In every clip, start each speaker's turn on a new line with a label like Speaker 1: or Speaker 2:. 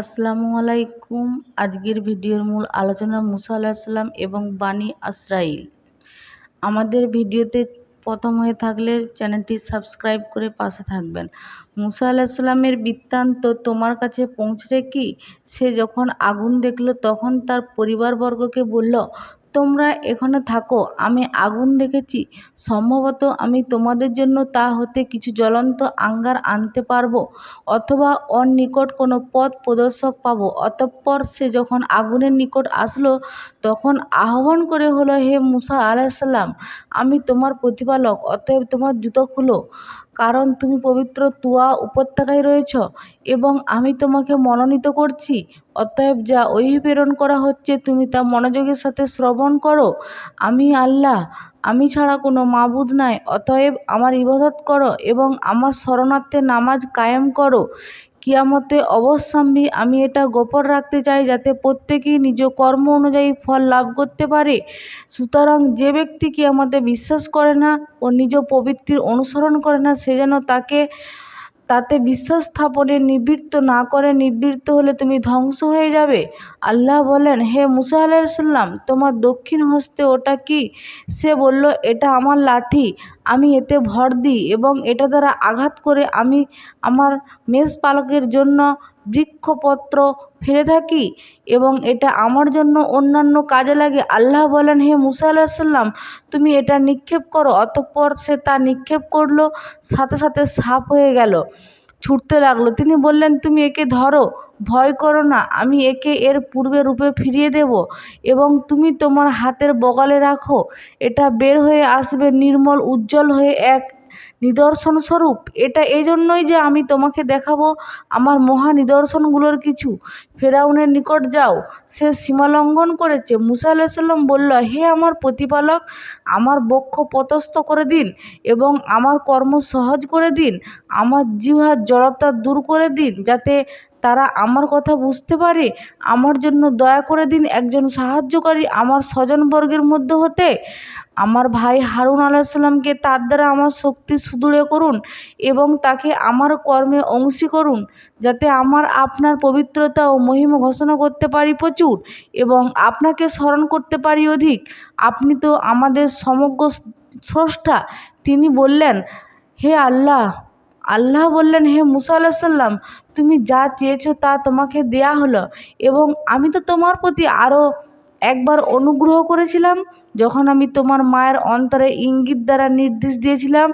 Speaker 1: আসসালামু আলাইকুম। আজকের ভিডিওর মূল আলোচনা মুসা আলাহিসাল্লাম এবং বাণী আসরাইল। আমাদের ভিডিওতে প্রথম হয়ে থাকলে চ্যানেলটি সাবস্ক্রাইব করে পাশে থাকবেন। মুসা আলাহিসাল্লামের বৃত্তান্ত তোমার কাছে পৌঁছেছে কি? সে যখন আগুন দেখল, তখন তার পরিবারবর্গকে বলল তোমরা এখানে থাকো, আমি আগুন দেখেছি। সম্ভবত আমি তোমাদের জন্য তা হতে কিছু জ্বলন্ত আঙ্গার আনতে পারব, অথবা ওর নিকট কোনো পথ প্রদর্শক পাবো। অতঃপর সে যখন আগুনের নিকট আসলো, তখন আহ্বান করে হলো, হে মুসা আলাইসাল্লাম আমি তোমার প্রতিপালক, অতএব তোমার জুতো খুলো। কারণ তুমি পবিত্র তুয়া উপত্যকায় রয়েছ এবং আমি তোমাকে মনোনীত করছি। অতএব যা ওই প্রেরণ করা হচ্ছে, তুমি তা মনোযোগের সাথে শ্রবণ করো। আমি আল্লাহ, আমি ছাড়া কোনো মাবুদ নাই। অতএব আমার ইবাদত করো এবং আমার শরণার্থে নামাজ কায়েম করো। কিয়ামতে অবশ্যম্বী আমি এটা গোপন রাখতে চাই যাতে প্রত্যেকেই নিজ কর্ম অনুযায়ী ফল লাভ করতে পারে। সুতরাং যে ব্যক্তি কিয়ামতে বিশ্বাস করে না ও নিজ প্রবৃত্তির অনুসরণ করে না, সে যেন তাকে তাতে বিশ্বাস স্থাপনে নিবৃত্ত না করে নিবৃত্ত হলে তুমি ধ্বংস হয়ে যাবে। আল্লাহ বলেন, হে মুসা আলাইসাল্লাম তোমার দক্ষিণ হস্তে ওটা কি? সে বলল, এটা আমার লাঠি, আমি এতে ভর দিই এবং এটা দ্বারা আঘাত করে আমি আমার মেষ পালকের জন্য বৃক্ষপত্র ফেলে থাকি এবং এটা আমার জন্য অন্যান্য কাজে লাগে। আল্লাহ বলেন, হে মুসা আলাহিসাল্লাম তুমি এটা নিক্ষেপ করো। অতঃপর সে তা নিক্ষেপ করল, সাথে সাথে সাপ হয়ে গেল। ছুটতে লাগল। তিনি বললেন, তুমি একে ধরো, ভয় করো না, আমি একে এর পূর্বে রূপে ফিরিয়ে দেব এবং তুমি তোমার হাতের বগলে রাখো। এটা বের হয়ে আসবে নির্মল, উজ্জ্বল হয়ে এক নিদর্শন স্বরূপ এটা এই জন্যই যে আমি তোমাকে দেখাবো আমার মহা নিদর্শনগুলোর কিছু। ফেরাউনের নিকট যাও। সে সীমালঙ্ঘন করেছে। মুসা আলাইসাল্লাম বলল, হে আমার প্রতিপালক, আমার বক্ষ পতস্থ করে দিন এবং আমার কর্ম সহজ করে দিন। আমার জিহার জড়তা দূর করে দিন যাতে তারা আমার কথা বুঝতে পারে। আমার জন্য দয়া করে দিন একজন সাহায্যকারী আমার স্বজনবর্গের মধ্যে হতে। আমার ভাই হারুন আলাহিসাল্লামকে তার দ্বারা আমার শক্তি সুদৃঢ় করুন এবং তাকে আমার কর্মে অংশী করুন, যাতে আমার আপনার পবিত্রতা ও মহিমা ঘোষণা করতে পারি প্রচুর এবং আপনাকে স্মরণ করতে পারি অধিক। আপনি তো আমাদের সমগ্র স্রষ্টা, তিনি বললেন, হে আল্লাহ। আল্লাহ বললেন, হে মুসা আলাহিসাল্লাম তুমি যা চেয়েছো তা তোমাকে দেয়া হলো এবং আমি তো তোমার প্রতি আরও একবার অনুগ্রহ করেছিলাম, যখন আমি তোমার মায়ের অন্তরে ইঙ্গিত দ্বারা নির্দেশ দিয়েছিলাম,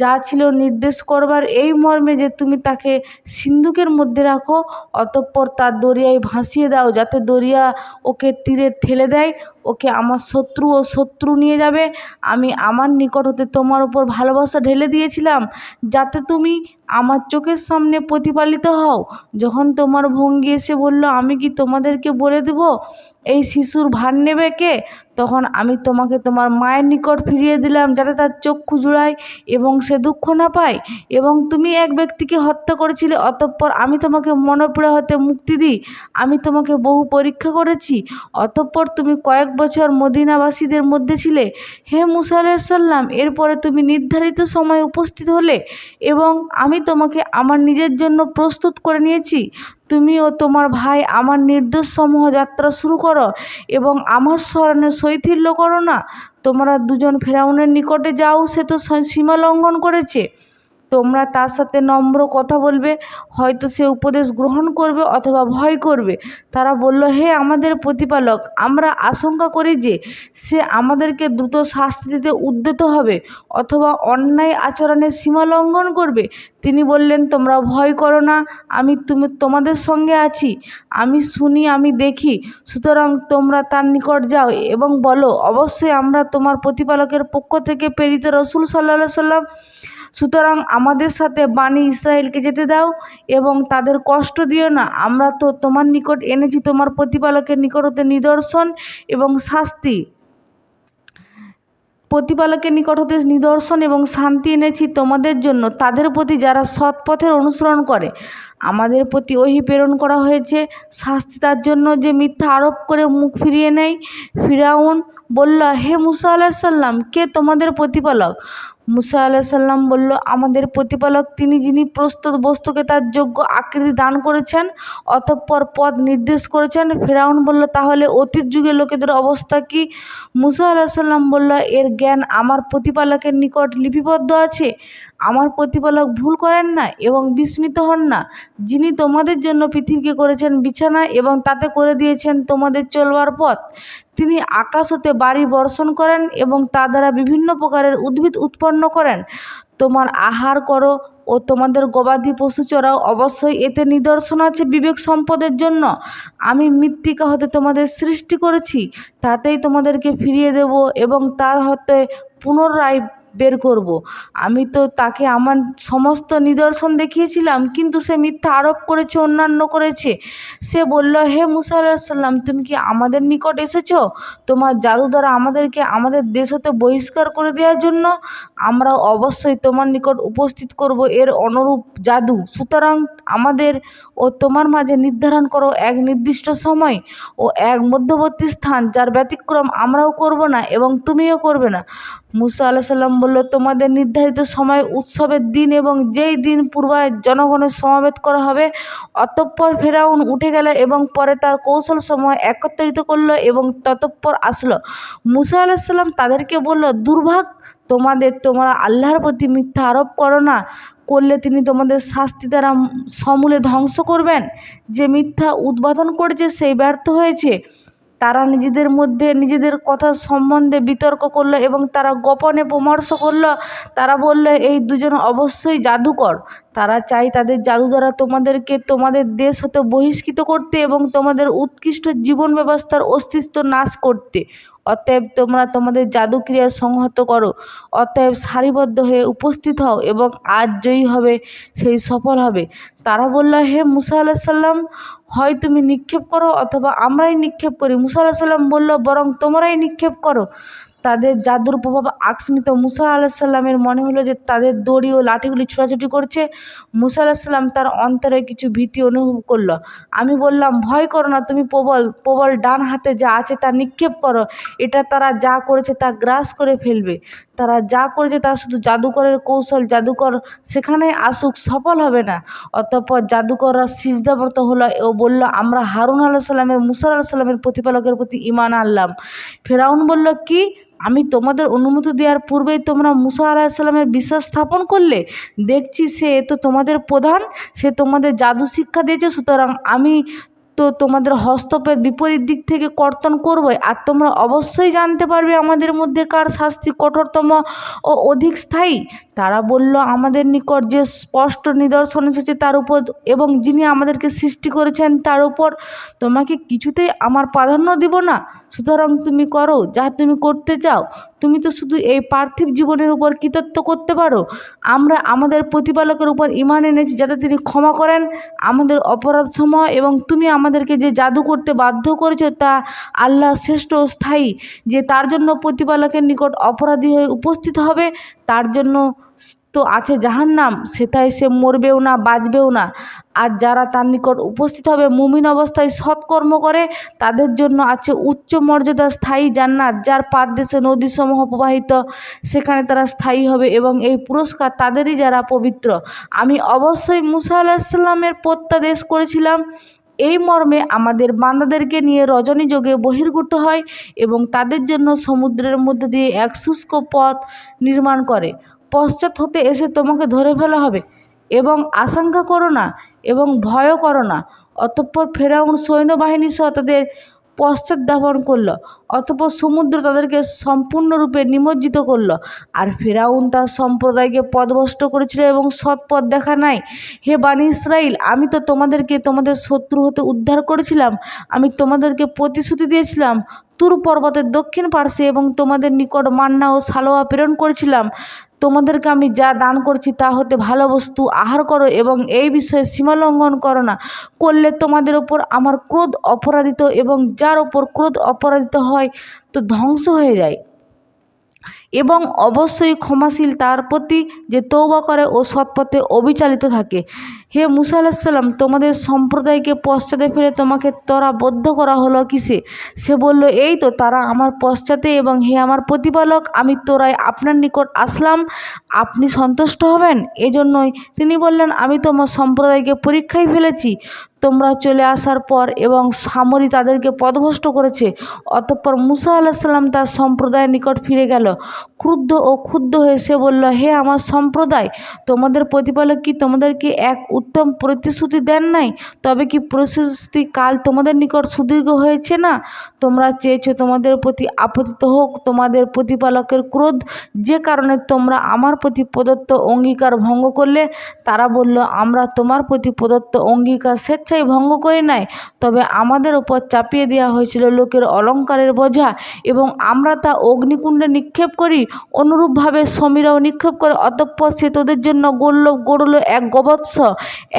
Speaker 1: যা ছিল নির্দেশ করবার এই মর্মে যে তুমি তাকে সিন্ধুকের মধ্যে রাখো, অতঃপর তার দরিয়ায় ভাসিয়ে দাও, যাতে দরিয়া ওকে তীরে ঠেলে দেয়। ওকে আমার শত্রু ও শত্রু নিয়ে যাবে। আমি আমার নিকট হতে তোমার উপর ভালোবাসা ঢেলে দিয়েছিলাম, যাতে তুমি আমার চোখের সামনে প্রতিপালিত হও। যখন তোমার ভঙ্গি এসে বলল, আমি কি তোমাদেরকে বলে দেব? এই শিশুর ভার নেবে কে? তখন আমি তোমাকে তোমার মায়ের নিকট ফিরিয়ে দিলাম, যাতে তার চক্ষু জুড়ায় এবং সে দুঃখ না পায়। এবং তুমি এক ব্যক্তিকে হত্যা করেছিলে, অতঃপর আমি তোমাকে মনপীড়া হতে মুক্তি দিই। আমি তোমাকে বহু পরীক্ষা করেছি, অতঃপর তুমি কয়েক বছর মদিনাবাসীদের মধ্যে ছিলে? হে মুসা আলাইসাল্লাম এরপরে তুমি নির্ধারিত সময় উপস্থিত হলে এবং আমি তোমাকে আমার নিজের জন্য প্রস্তুত করে নিয়েছি। তুমি ও তোমার ভাই আমার নির্দেশসমূহ যাত্রা শুরু করো এবং আমার স্মরণে শৈথিল্য করো না। তোমরা দুজন ফেরাউনের নিকটে যাও, সে তো সীমা লঙ্ঘন করেছে। তোমরা তার সাথে নম্র কথা বলবে, হয়তো সে উপদেশ গ্রহণ করবে অথবা ভয় করবে। তারা বলল, হে আমাদের প্রতিপালক, আমরা আশঙ্কা করি যে সে আমাদেরকে দ্রুত শাস্তি দিতে উদ্যত হবে অথবা অন্যায় আচরণের সীমা লঙ্ঘন করবে। তিনি বললেন, তোমরা ভয় করো না, আমি তুমি, তোমাদের সঙ্গে আছি। আমি শুনি, আমি দেখি। সুতরাং তোমরা তার নিকট যাও এবং বলো, অবশ্যই আমরা তোমার প্রতিপালকের পক্ষ থেকে প্রেরিত রসুল সাল্লা সাল্লাম সুতরাং আমাদের সাথে বাণী ইসরায়েলকে যেতে দাও এবং তাদের কষ্ট দিও না। আমরা তো তোমার নিকট এনেছি তোমার প্রতিপালকের নিকট হতে নিদর্শন এবং শাস্তি। প্রতিপালকের নিকট হতে নিদর্শন এবং শান্তি এনেছি তোমাদের জন্য। তাদের প্রতি যারা সৎ পথের অনুসরণ করে, আমাদের প্রতি ওহি প্রেরণ করা হয়েছে। শাস্তি তার জন্য যে মিথ্যা আরোপ করে মুখ ফিরিয়ে নেয়। ফিরাউন বলল, হে মুসা আলাহিসাল্লাম কে তোমাদের প্রতিপালক? মুসা আল্লাহ সাল্লাম বলল, আমাদের প্রতিপালক তিনি যিনি প্রস্তুত বস্তুকে তার যোগ্য আকৃতি দান করেছেন, অতঃপর পথ নির্দেশ করেছেন। ফেরাউন বলল, তাহলে অতীত যুগে লোকেদের অবস্থা কি? মুসা আল্লাহ সাল্লাম বলল, এর জ্ঞান আমার প্রতিপালকের নিকট লিপিবদ্ধ আছে। আমার প্রতিপালক ভুল করেন না এবং বিস্মিত হন না। যিনি তোমাদের জন্য পৃথিবীকে করেছেন বিছানা এবং তাতে করে দিয়েছেন তোমাদের চলবার পথ। তিনি আকাশ হতে বাড়ি বর্ষণ করেন এবং তা দ্বারা বিভিন্ন প্রকারের উদ্ভিদ উৎপন্ন করেন। তোমার আহার করো ও তোমাদের গবাদি পশু চড়াও। অবশ্যই এতে নিদর্শন আছে বিবেক সম্পদের জন্য। আমি মৃত্তিকা হতে তোমাদের সৃষ্টি করেছি, তাতেই তোমাদেরকে ফিরিয়ে দেব এবং তা হতে পুনরায় বের করব। আমি তো তাকে আমার সমস্ত নিদর্শন দেখিয়েছিলাম, কিন্তু সে মিথ্যা আরোপ করেছে, অন্যান্য করেছে। সে বলল, হে মুসা আলাহিসাল্লাম তুমি কি আমাদের নিকট এসেছ? তোমার জাদু দ্বারা আমাদেরকে আমাদের দেশ হতে বহিষ্কার করে দেওয়ার জন্য আমরা অবশ্যই তোমার নিকট উপস্থিত করব। এর অনুরূপ জাদু। সুতরাং আমাদের ও তোমার মাঝে নির্ধারণ করো এক নির্দিষ্ট সময় ও এক মধ্যবর্তী স্থান, যার ব্যতিক্রম আমরাও করব না এবং তুমিও করবে না। মুসা আল্লাহ সাল্লাম বলল, তোমাদের নির্ধারিত সময় উৎসবের দিন এবং যেই দিন পূর্বায় জনগণের সমাবেত করা হবে, অতঃপর ফেরাউন উঠে গেল এবং পরে তার কৌশল সময় একত্রিত করল এবং ততঃপর আসলো। মুসা আল্লাহ সাল্লাম তাদেরকে বলল, দুর্ভাগ, তোমাদের, তোমরা আল্লাহর প্রতি মিথ্যা আরোপ করো না। করলে তিনি তোমাদের শাস্তি দ্বারা সমূলে ধ্বংস করবেন। যে মিথ্যা উদ্বোধন করেছে, সেই ব্যর্থ হয়েছে। তারা নিজেদের মধ্যে নিজেদের কথা সম্বন্ধে বিতর্ক করল এবং তারা গোপনে পরামর্শ করল। তারা বলল, এই দুজন অবশ্যই জাদুকর। তারা চাই তাদের জাদু দ্বারা তোমাদেরকে তোমাদের দেশ হতে বহিষ্কৃত করতে এবং তোমাদের উৎকৃষ্ট জীবন ব্যবস্থার অস্তিত্ব নাশ করতে। অতএব তোমরা তোমাদের জাদুক্রিয়া সংহত করো। অতএব সারিবদ্ধ হয়ে উপস্থিত হও এবং আজ জয়ী হবে, সেই সফল হবে। তারা বলল, হে মুসা আলাহ সাল্লাম হয় তুমি নিক্ষেপ করো অথবা আমরাই নিক্ষেপ করি। মুসা আলাহ সাল্লাম বলল, বরং তোমরাই নিক্ষেপ করো। তাদের জাদুর প্রভাব আকস্মিত। মুসা আলাহিসাল্লামের মনে হলো যে তাদের দড়ি ও লাঠিগুলি ছোটাছুটি করছে। মুসা আলাহিসাল্লাম তার অন্তরে কিছু ভীতি অনুভব করল। আমি বললাম, ভয় করো না, তুমি প্রবল প্রবল ডান হাতে যা আছে তা নিক্ষেপ করো। এটা তারা যা করেছে তা গ্রাস করে ফেলবে। তারা যা করেছে তা শুধু জাদুকরের কৌশল, জাদুকর সেখানে আসুক, সফল হবে না। অতঃপর জাদুকররা সিজদাবর্ত হলো ও বলল, আমরা হারুন আলাহ সাল্লামের মুসা আলাহ সাল্লামের প্রতিপালকের প্রতি ইমান আনলাম। ফেরাউন বলল, কি? আমি তোমাদের অনুমতি দেওয়ার পূর্বেই তোমরা মুসা আলাহিসাল্লামের বিশ্বাস স্থাপন করলে? দেখছি সে তো তোমাদের প্রধান, সে তোমাদের জাদু শিক্ষা দিয়েছে, সুতরাং আমি তো তোমাদের হস্তপের বিপরীত দিক থেকে কর্তন করবই। আর তোমরা অবশ্যই জানতে পারবে আমাদের মধ্যে কার শাস্তি কঠোরতম ও অধিক স্থায়ী। তারা বলল, আমাদের নিকট যে স্পষ্ট নিদর্শন এসেছে তার উপর এবং যিনি আমাদেরকে সৃষ্টি করেছেন তার উপর তোমাকে কিছুতেই আমার প্রাধান্য দিব না। সুতরাং তুমি করো যা তুমি করতে চাও। তুমি তো শুধু এই পার্থিব জীবনের উপর কৃতত্ব করতে পারো। আমরা আমাদের প্রতিপালকের উপর ইমান এনেছি যাতে তিনি ক্ষমা করেন। আমাদের অপরাধ সময় এবং তুমি আমাদেরকে যে জাদু করতে বাধ্য করেছ তা আল্লাহ শ্রেষ্ঠ স্থায়ী। যে তার জন্য প্রতিপালকের নিকট অপরাধী হয়ে উপস্থিত হবে, তার জন্য তো আছে জাহান্নাম সেটাই সে মরবেও না, বাঁচবেও না। আর যারা তার নিকট উপস্থিত হবে, মুমিন অবস্থায় সৎকর্ম করে, তাদের জন্য আছে উচ্চ মর্যাদা স্থায়ী জান্নাত, যার পাদদেশে নদীসমূহ প্রবাহিত, সেখানে তারা স্থায়ী হবে এবং এই পুরস্কার তাদেরই যারা পবিত্র। আমি অবশ্যই মুসা আলাহিসাল্লামের প্রত্যাদেশ করেছিলাম, এই মর্মে আমাদের বান্দাদেরকে নিয়ে রজনী যোগে বহির্ভূত হয় এবং তাদের জন্য সমুদ্রের মধ্যে দিয়ে এক শুষ্ক পথ নির্মাণ করে। পশ্চাৎ হতে এসে তোমাকে ধরে ফেলা হবে এবং আশঙ্কা করো না এবং ভয়ও করো না। অতঃপর ফেরাউন সৈন্যবাহিনী সহ তাদের পশ্চাৎ ধাবন করল, অতঃপর সমুদ্র তাদেরকে সম্পূর্ণরূপে নিমজ্জিত করল। আর ফেরাউন তার সম্প্রদায়কে পদভষ্ট করেছিল এবং সৎ পথ দেখা নাই। হে বানি ইসরাইল আমি তো তোমাদেরকে তোমাদের শত্রু হতে উদ্ধার করেছিলাম, আমি তোমাদেরকে প্রতিশ্রুতি দিয়েছিলাম, তুর পর্বতের দক্ষিণ পার্শ্বে এবং তোমাদের নিকট মান্না ও সালোয়া প্রেরণ করেছিলাম। তোমাদেরকে আমি যা দান করছি তা হতে ভালো বস্তু আহার করো এবং এই বিষয়ে সীমালঙ্ঘন করো না। করলে তোমাদের ওপর আমার ক্রোধ অপরাধিত এবং যার ওপর ক্রোধ অপরাধিত হয়, তো ধ্বংস হয়ে যায়। এবং অবশ্যই ক্ষমাশীল তার প্রতি যে তৌবা করে ও সৎপথে অবিচালিত থাকে। হে মুসা আলাহিসাল্লাম তোমাদের সম্প্রদায়কে পশ্চাতে ফেলে তোমাকে তরা বদ্ধ করা হলো কিসে? সে বলল, এই তো তারা আমার পশ্চাতে এবং হে আমার প্রতিপালক, আমি তোরাই আপনার নিকট আসলাম, আপনি সন্তুষ্ট হবেন? এজন্যই তিনি বললেন, আমি তোমার সম্প্রদায়কে পরীক্ষায় ফেলেছি। তোমরা চলে আসার পর এবং সামরি তাদেরকে পদভষ্ট করেছে, অতঃপর মুসা আলাহিসাল্লাম তার সম্প্রদায়ের নিকট ফিরে গেল। ক্রুদ্ধ ও ক্ষুব্ধ হয়ে সে বলল, হে আমার সম্প্রদায়, তোমাদের প্রতিপালক কি তোমাদেরকে এক উত্তম প্রতিশ্রুতি দেন নাই? তবে কি প্রতিশ্রুতি কাল তোমাদের নিকট সুদীর্ঘ হয়েছে না? তোমরা চেয়েছো তোমাদের প্রতি আপতিত হোক, তোমাদের প্রতিপালকের ক্রোধ, যে কারণে তোমরা আমার প্রতি প্রদত্ত অঙ্গীকার ভঙ্গ করলে? তারা বলল, আমরা তোমার প্রতি প্রদত্ত অঙ্গীকার স্বেচ্ছায় ভঙ্গ করি নাই তবে আমাদের ওপর চাপিয়ে দেওয়া হয়েছিল লোকের অলঙ্কারের বোঝা এবং আমরা তা অগ্নিকুণ্ডে নিক্ষেপ করি। অনুরূপভাবে সমীরাও নিক্ষেপ করে। অতঃপর সে তোদের জন্য গড়ল গড়ল এক গবৎস,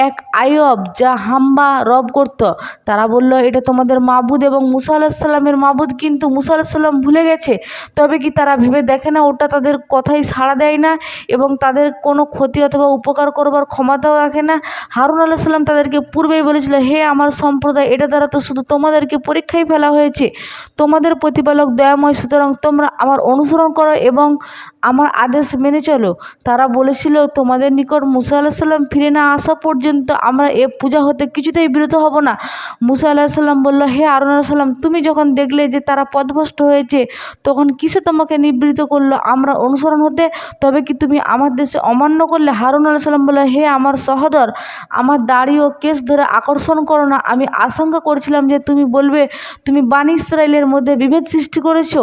Speaker 1: এক আয়ব যা হাম্বা রব করত। তারা বলল, এটা তোমাদের মাবুদ এবং মুসা আলাহিসাল্লামের মাবুদ, কিন্তু মুসা আলাহিসাল্লাম ভুলে গেছে। তবে কি তারা ভেবে দেখে না, ওটা তাদের কথাই সাড়া দেয় না এবং তাদের কোনো ক্ষতি অথবা উপকার করবার ক্ষমতাও রাখে না? হারুন আলাহ সাল্লাম তাদেরকে পূর্বেই বলেছিল হে আমার সম্প্রদায়, এটা দ্বারা তো শুধু তোমাদেরকে পরীক্ষায় ফেলা হয়েছে। তোমাদের প্রতিপালক দয়াময়, সুতরাং তোমরা আমার অনুসরণ করো এবং আমার আদেশ মেনে চলো। তারা বলেছিল, তোমাদের নিকট মুসা আলাহ সাল্লাম ফিরে না আসা পর্যন্ত আমরা এ পূজা হতে কিছুতেই বিরত হব না। মুসা আলাহ সাল্লাম বলল, হে আরুন সাল্লাম তুমি যখন দেখলে যে তারা পদভ্রষ্ট হয়েছে, তখন কিসে তোমাকে নিবৃত করল? আমরা অনুসরণ হতে, তবে কি তুমি আমার দেশে অমান্য করলে? হারুন আলাহ সাল্লাম বলল, হে আমার সহদর, আমার দাড়ি ও কেস ধরে আকর্ষণ করো না। আমি আশঙ্কা করছিলাম যে তুমি বলবে, তুমি বাণী ইসরায়েলের মধ্যে বিভেদ সৃষ্টি করেছ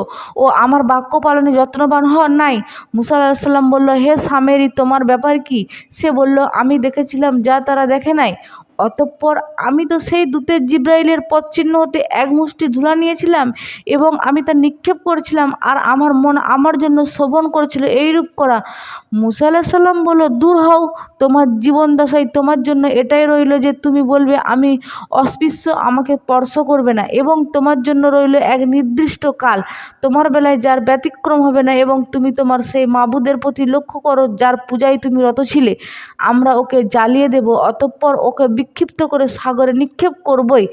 Speaker 1: ও আমার বাক্য পালনে যত্নবান হওয়ার নাই। মুসা আলাহিসাল্লাম বলল, হে সামেরি, তোমার ব্যাপার কি? সে বলল, আমি দেখেছিলাম, যা তারা দেখে নাই। অতঃপর আমি তো সেই দূতের জিব্রাইলের পদচিহ্ন হতে এক মুষ্টি ধুলা নিয়েছিলাম এবং আমি তা নিক্ষেপ করেছিলাম আর আমার মন আমার জন্য শোভন করেছিল এইরূপ করা। মুসা আলাহ সাল্লাম বলল, দূর হও, তোমার জীবন দশায় তোমার জন্য এটাই রইল যে তুমি বলবে, আমি অস্পৃশ্য, আমাকে স্পর্শ করবে না এবং তোমার জন্য রইল এক নির্দিষ্ট কাল। তোমার বেলায় যার ব্যতিক্রম হবে না এবং তুমি তোমার সেই মাবুদের প্রতি লক্ষ্য করো, যার পূজায় তুমি রত ছিলে। আমরা ওকে জ্বালিয়ে দেব, অতঃপর ওকে বিক্ষিপ্ত করে সাগরে নিক্ষেপ করবই।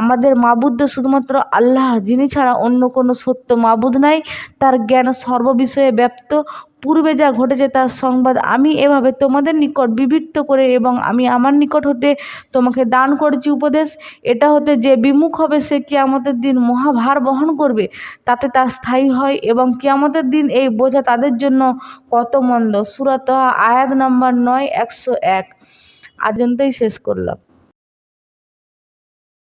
Speaker 1: আমাদের মাবুদ্দ শুধুমাত্র আল্লাহ, যিনি ছাড়া অন্য কোনো সত্য মাবুদ নাই। তার জ্ঞান সর্ববিষয়ে ব্যপ্ত। পূর্বে যা ঘটেছে তার সংবাদ আমি এভাবে তোমাদের নিকট বিবৃত করে এবং আমি আমার নিকট হতে তোমাকে দান করেছি উপদেশ। এটা হতে যে বিমুখ হবে সে কিয়ামতের দিন মহাভার বহন করবে, তাতে তা স্থায়ী হয় এবং কিয়ামতের দিন এই বোঝা তাদের জন্য কত মন্দ। সুরাত আয়াত নম্বর নয়, একশো এক। আজ পর্যন্তই শেষ করলাম।